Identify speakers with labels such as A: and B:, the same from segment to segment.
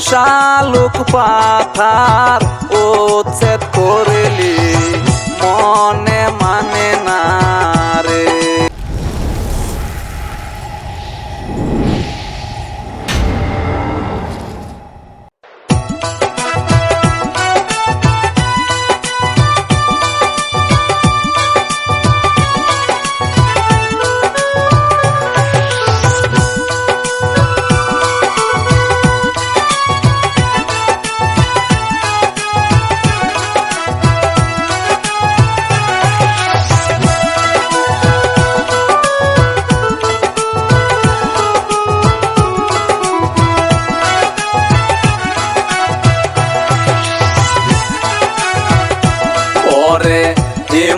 A: শালুক পাথার উচ্ছেদ করিলি মনে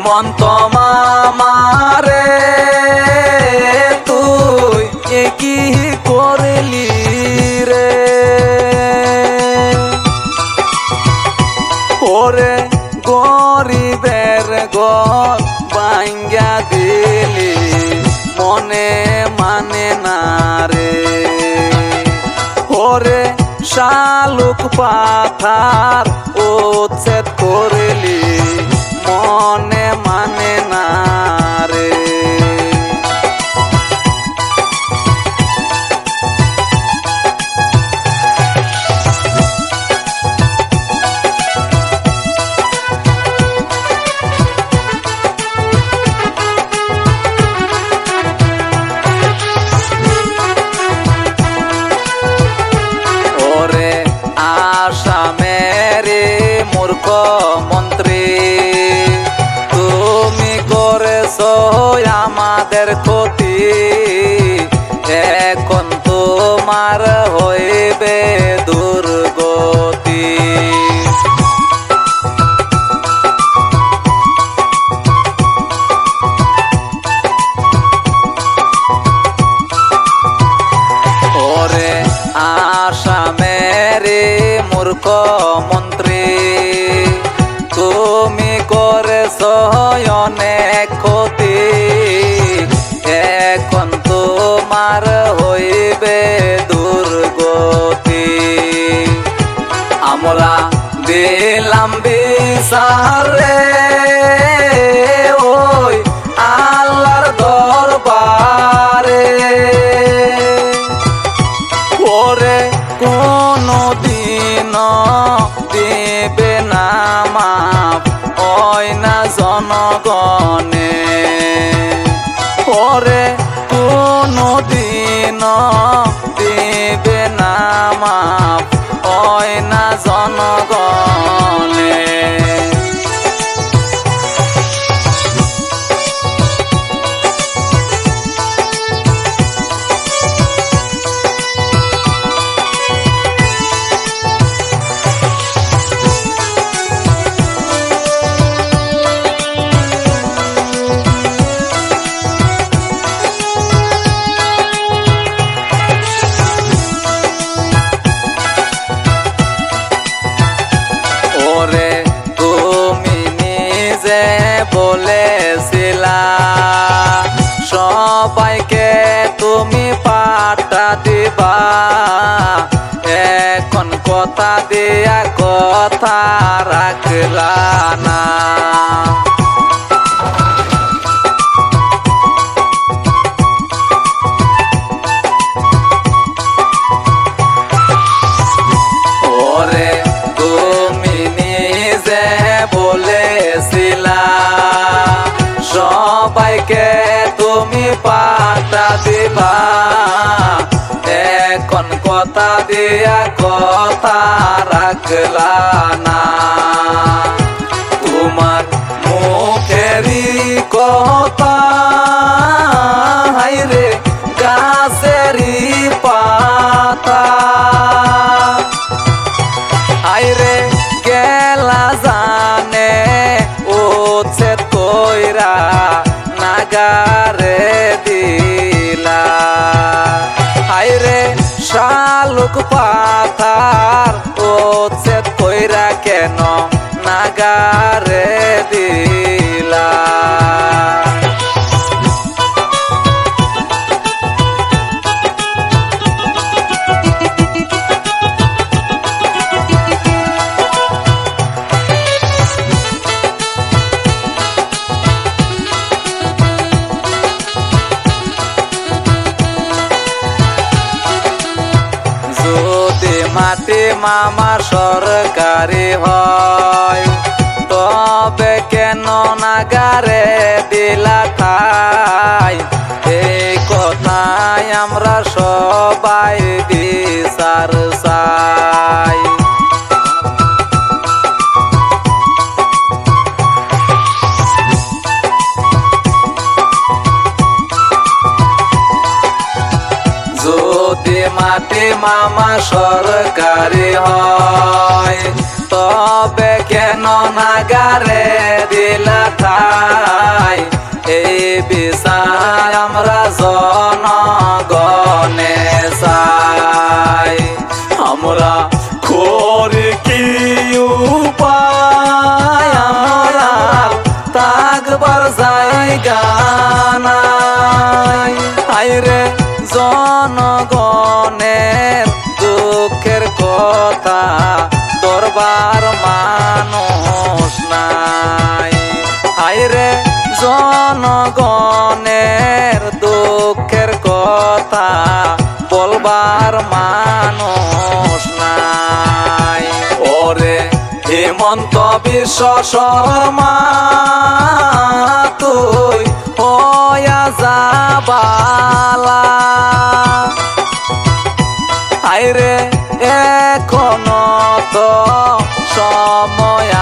A: হেমন্ত মামারে, তুই কি করলি রে? ওরে গরিবের গর বাঙ্গা দিলি, মনে মানে না রে। ওরে শালুক পাথার উচ্ছেদ করলি আমাদের ক্ষতি। এখন তোমার হইবে করেছ অনেক ক্ষতি। এখন তোমার হইবে দুর্গতি। আমরা দিলাম বিচারে। sana কথা দেয়া কথা রাখলা কথা দিয়া কথা রাখলা মাটি মামা সরকারি হয় দিলা ঠাই এই কথাই আমরা সবাই বিচার চাই। যদি মাটি মামা সরকারি হয়, তবে কেন নাগারে আমরা জনগণে হেমন্ত বিশ্ব শর্মা তুই হয়া যাবালা আইরে এখনও তো সময়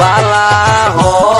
A: বালা হয়।